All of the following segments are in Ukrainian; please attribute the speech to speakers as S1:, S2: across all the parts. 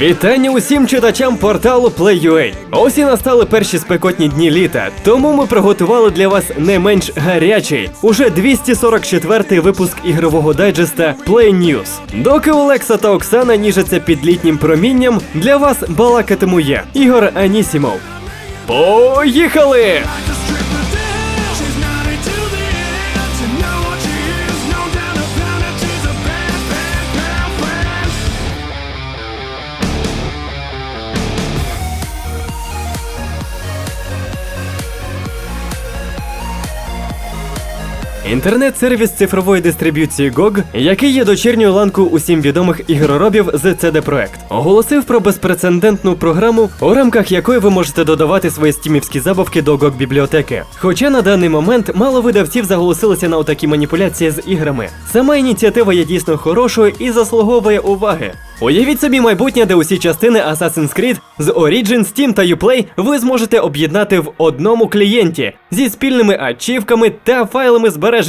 S1: Вітання усім читачам порталу Play.ua. Ось і настали перші спекотні дні літа, тому ми приготували для вас не менш гарячий, уже 244-й випуск ігрового дайджеста Play News. Доки Олекса та Оксана ніжаться під літнім промінням, для вас балакатиму я, Ігор Анісімов. Поїхали! Інтернет-сервіс цифрової дистриб'юції GOG, який є дочірньою ланкою усім відомих ігроробів з CD Projekt, оголосив про безпрецедентну програму, у рамках якої ви можете додавати свої стімівські забавки до GOG бібліотеки. Хоча на даний момент мало видавців заголосилися на отакі маніпуляції з іграми. Сама ініціатива є дійсно хорошою і заслуговує уваги. Уявіть собі майбутнє, де усі частини Assassin's Creed з Origin, Steam та Uplay ви зможете об'єднати в одному клієнті зі спільними ачівками та файлами збереження.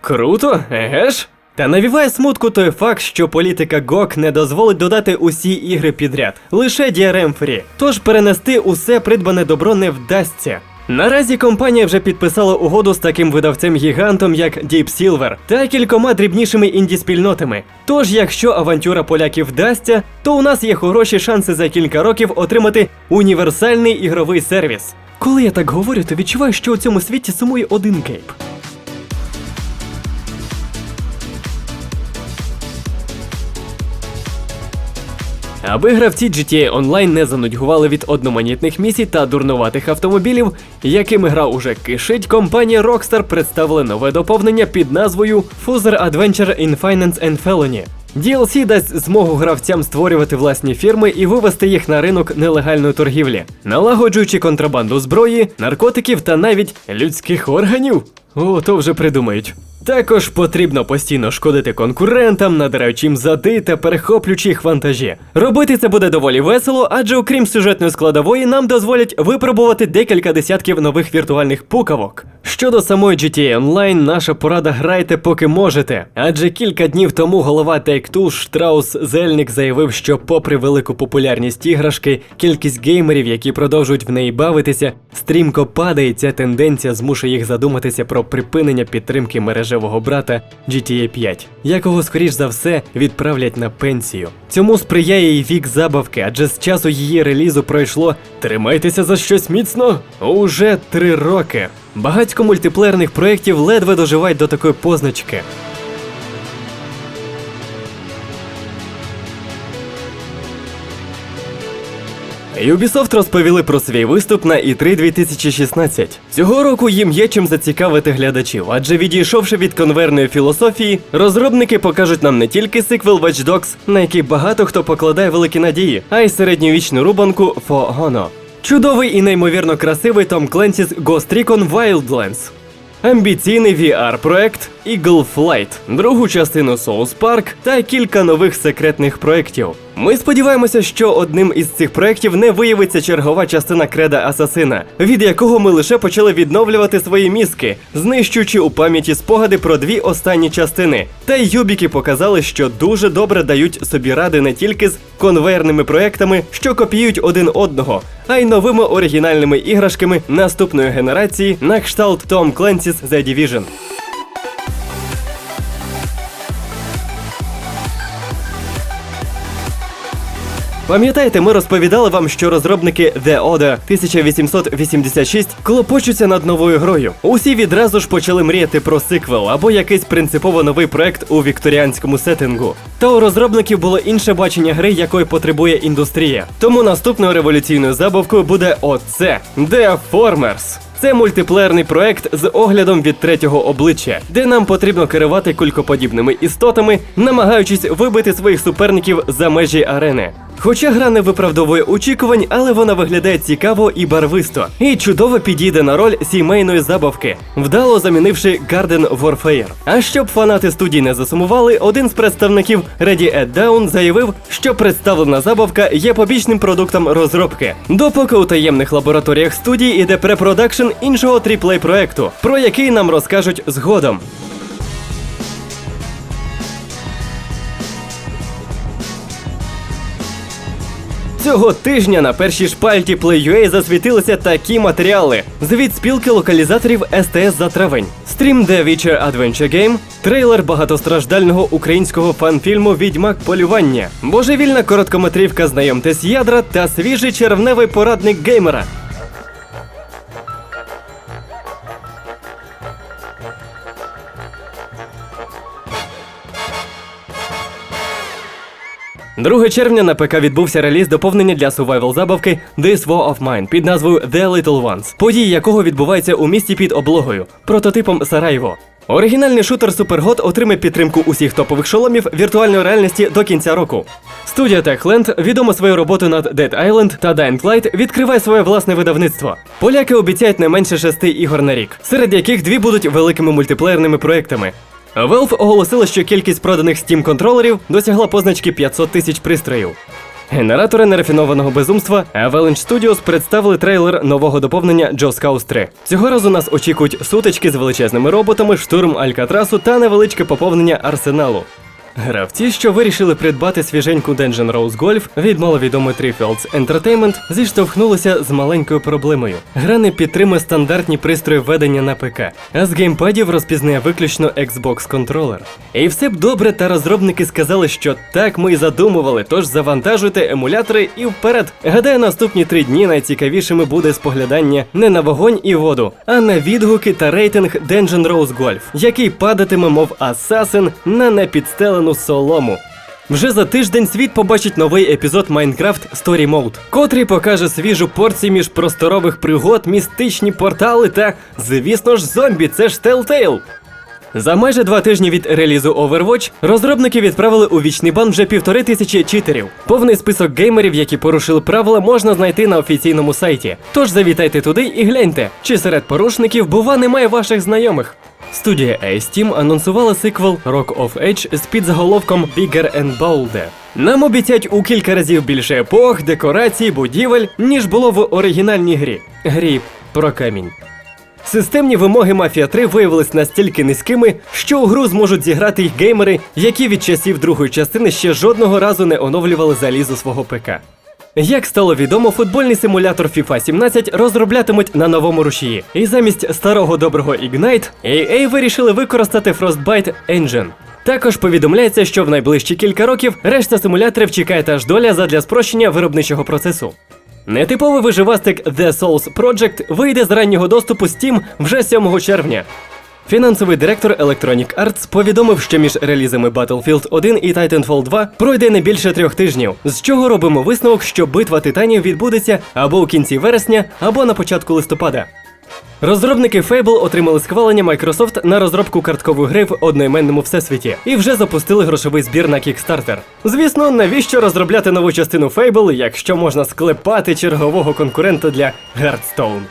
S1: Круто, еге ж? Та навіває смутку той факт, що політика GOG не дозволить додати усі ігри підряд, лише DRM Free. Тож перенести усе придбане добро не вдасться. Наразі компанія вже підписала угоду з таким видавцем-гігантом, як Deep Silver, та кількома дрібнішими інді-спільнотами. Тож, якщо авантюра поляків вдасться, то у нас є хороші шанси за кілька років отримати універсальний ігровий сервіс. Коли я так говорю, то відчуваю, що у цьому світі сумує один кейп. Аби гравці GTA Online не занудьгували від одноманітних місій та дурнуватих автомобілів, якими гра уже кишить, компанія Rockstar представила нове доповнення під назвою Further Adventure in Finance and Felony. DLC дасть змогу гравцям створювати власні фірми і вивести їх на ринок нелегальної торгівлі, налагоджуючи контрабанду зброї, наркотиків та навіть людських органів. О, то вже придумають. Також потрібно постійно шкодити конкурентам, надираючи їм зади та перехоплюючи їх вантажі. Робити це буде доволі весело, адже окрім сюжетної складової, нам дозволять випробувати декілька десятків нових віртуальних пукавок. Щодо самої GTA Online, наша порада грайте поки можете. Адже кілька днів тому голова Take-Two Штраус Зельник заявив, що, попри велику популярність іграшки, кількість геймерів, які продовжують в неї бавитися, стрімко падає. і Ця тенденція змушує їх задуматися про припинення підтримки мережевого брата GTA 5, якого скоріш за все відправлять на пенсію. Цьому сприяє і вік забавки, адже з часу її релізу пройшло тримайтеся за щось міцно уже три роки. Багатько мультиплеєрних проєктів ледве доживають до такої позначки. Ubisoft розповіли про свій виступ на E3 2016. Цього року їм є чим зацікавити глядачів, адже відійшовши від конверної філософії, розробники покажуть нам не тільки сиквел Watch Dogs, на який багато хто покладає великі надії, а й середньовічну рубанку For Honor. Чудовий і неймовірно красивий Том Clancy's Ghost Recon Wildlands. Амбіційний VR-проект Eagle Flight, другу частину Souls Park та кілька нових секретних проєктів. Ми сподіваємося, що одним із цих проєктів не виявиться чергова частина креда Асасина, від якого ми лише почали відновлювати свої мізки, знищуючи у пам'яті спогади про дві останні частини. Та й юбіки показали, що дуже добре дають собі ради не тільки з конвейерними проектами, що копіюють один одного, а й новими оригінальними іграшками наступної генерації на кшталт Tom Clancy's The Division. Пам'ятаєте, ми розповідали вам, що розробники The Order 1886 клопочуться над новою грою. Усі відразу ж почали мріяти про сиквел або якийсь принципово новий проект у вікторіанському сеттингу. Та у розробників було інше бачення гри, якої потребує індустрія. Тому наступною революційною забавкою буде оце The Formers. Це мультиплеерний проект з оглядом від третього обличчя, де нам потрібно керувати кулькоподібними істотами, намагаючись вибити своїх суперників за межі арени. Хоча гра не виправдовує очікувань, але вона виглядає цікаво і барвисто, і чудово підійде на роль сімейної забавки, вдало замінивши Garden Warfare. А щоб фанати студії не засумували, один з представників Ready at Down заявив, що представлена забавка є побічним продуктом розробки, допоки у таємних лабораторіях студії іде препродакшн іншого тріплей проекту, про який нам розкажуть згодом. Цього тижня на першій шпальті Play.ua засвітилися такі матеріали: звіт спілки локалізаторів СТС за травень, стрім The Witcher Adventure Game, трейлер багатостраждального українського фанфільму Відьмак полювання, божевільна короткометрівка Знайомтесь ядра та свіжий червневий порадник геймера. Друге червня на ПК відбувся реліз доповнення для survival забавки This War of Mine під назвою The Little Ones, події якого відбуваються у місті під облогою, прототипом Сараєво. Оригінальний шутер Superhot отримає підтримку усіх топових шоломів віртуальної реальності до кінця року. Студія Techland, відома своєю роботою над Dead Island та Dying Light, відкриває своє власне видавництво. Поляки обіцяють не менше шести ігор на рік, серед яких дві будуть великими мультиплеєрними проектами. Valve оголосила, що кількість проданих Steam контролерів досягла позначки 500 тисяч пристроїв. Генератори нерафінованого безумства Avalanche Studios представили трейлер нового доповнення Just Cause 3. Цього разу нас очікують сутички з величезними роботами, штурм Алькатрасу та невеличке поповнення арсеналу. Гравці, що вирішили придбати свіженьку Dungeon Rose Golf від маловідомої Trifields Entertainment, зіштовхнулися з маленькою проблемою. Гра не підтримує стандартні пристрої ведення на ПК, а з геймпадів розпізнає виключно Xbox контролер. І все б добре, та розробники сказали, що так ми й задумували, тож завантажуйте емулятори і вперед. Гадаю, наступні три дні найцікавішими буде споглядання не на вогонь і воду, а на відгуки та рейтинг Dungeon Rose Golf, який падатиме, мов асасин на непідстелену солому. Вже за тиждень світ побачить новий епізод Minecraft Story Mode, котрий покаже свіжу порцію міжпросторових пригод, містичні портали та, звісно ж, зомбі, це ж Telltale. За майже два тижні від релізу Overwatch розробники відправили у вічний бан вже півтори тисячі читерів. Повний список геймерів, які порушили правила, можна знайти на офіційному сайті. Тож завітайте туди і гляньте, чи серед порушників, бува, немає ваших знайомих. Студія A-Steam анонсувала сиквел Rock of Age з підзаголовком Bigger and Bolder. Нам обіцять у кілька разів більше епох, декорацій, будівель, ніж було в оригінальній грі. Грі про камінь. Системні вимоги Mafia 3 виявились настільки низькими, що у гру зможуть зіграти й геймери, які від часів другої частини ще жодного разу не оновлювали залізо свого ПК. Як стало відомо, футбольний симулятор FIFA 17 розроблятимуть на новому рушії, і замість старого доброго Ignite EA вирішили використати Frostbite Engine. Також повідомляється, що в найближчі кілька років решта симуляторів чекає та ж доля задля спрощення виробничого процесу. Нетиповий виживастик The Souls Project вийде з раннього доступу Steam вже 7 червня. Фінансовий директор Electronic Arts повідомив, що між релізами Battlefield 1 і Titanfall 2 пройде не більше трьох тижнів, з чого робимо висновок, що битва титанів відбудеться або у кінці вересня, або на початку листопада. Розробники Fable отримали схвалення Microsoft на розробку карткової гри в одноіменному всесвіті і вже запустили грошовий збір на Kickstarter. Звісно, навіщо розробляти нову частину Fable, якщо можна склепати чергового конкурента для Hearthstone?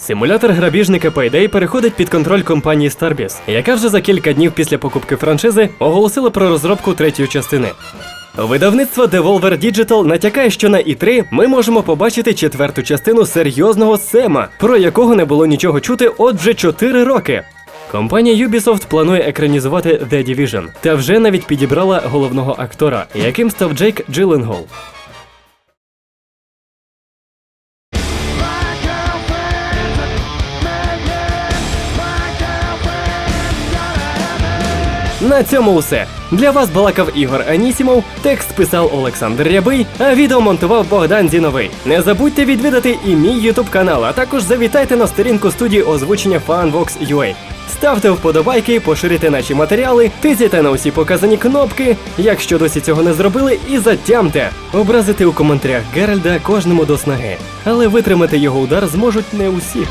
S1: Симулятор грабіжника Payday переходить під контроль компанії Starbase, яка вже за кілька днів після покупки франшизи оголосила про розробку третьої частини. Видавництво Devolver Digital натякає, що на І3 ми можемо побачити четверту частину серйозного Сема, про якого не було нічого чути от вже 4 роки. Компанія Ubisoft планує екранізувати The Division та вже навіть підібрала головного актора, яким став Джейк Джилленгол. На цьому усе. Для вас балакав Ігор Анісімов, текст писав Олександр Рябий, а відео монтував Богдан Зіновий. Не забудьте відвідати і мій ютуб канал, а також завітайте на сторінку студії озвучення FanVox.ua. Ставте вподобайки, поширюйте наші матеріали, тицяйте на усі показані кнопки, якщо досі цього не зробили, і затямте. Образити у коментарях Геральда кожному до снаги. Але витримати його удар зможуть не усі.